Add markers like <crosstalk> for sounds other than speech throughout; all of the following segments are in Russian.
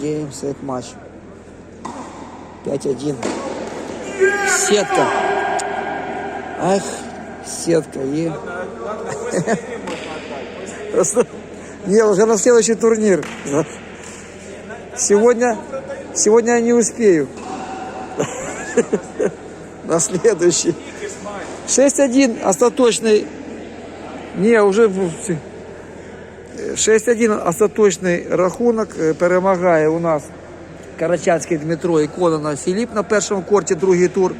Game Set Match. 5-1. Сетка. Ах, сетка. И... <laughs> Просто- Не, уже на следующий турнир. Сегодня, сегодня я не успею. <laughs> На следующий. 6-1 остаточный. Не, уже 6-1 остаточний рахунок. Е, Перемагає у нас Карачанський Дмитро і Конона Філіп на першому корті, другий тур.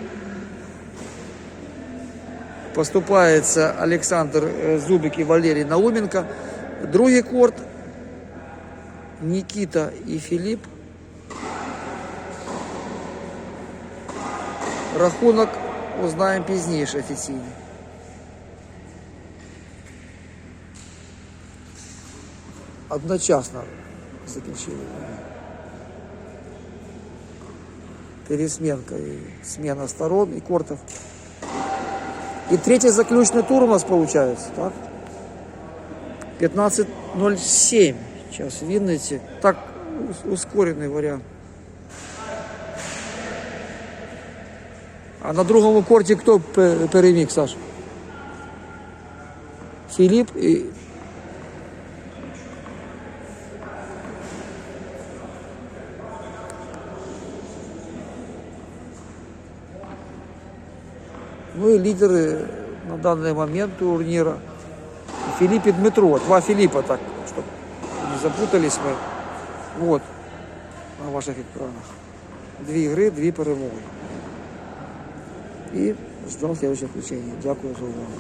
Поступається Олександр е, Зубик і Валерій Науменко. Другий корт Нікіта і Філіп. Рахунок узнаємо пізніше офіційно. Одночасно закінчили. Пересменка и смена сторон и кортов. И третий заключный тур у нас получается, так? 15.07. Сейчас Винницы. Так ус- ускоренный вариант. А на другому корті хто пе- переміг, Саш? Філіп і. Ну и лидеры на данный момент турнира. Филипп и Дмитро. Два Филиппа так, чтобы не запутались мы. Вот. На ваших экранах. Дві ігри, дві перемоги. І ждемо следующее включення. Дякую за увагу.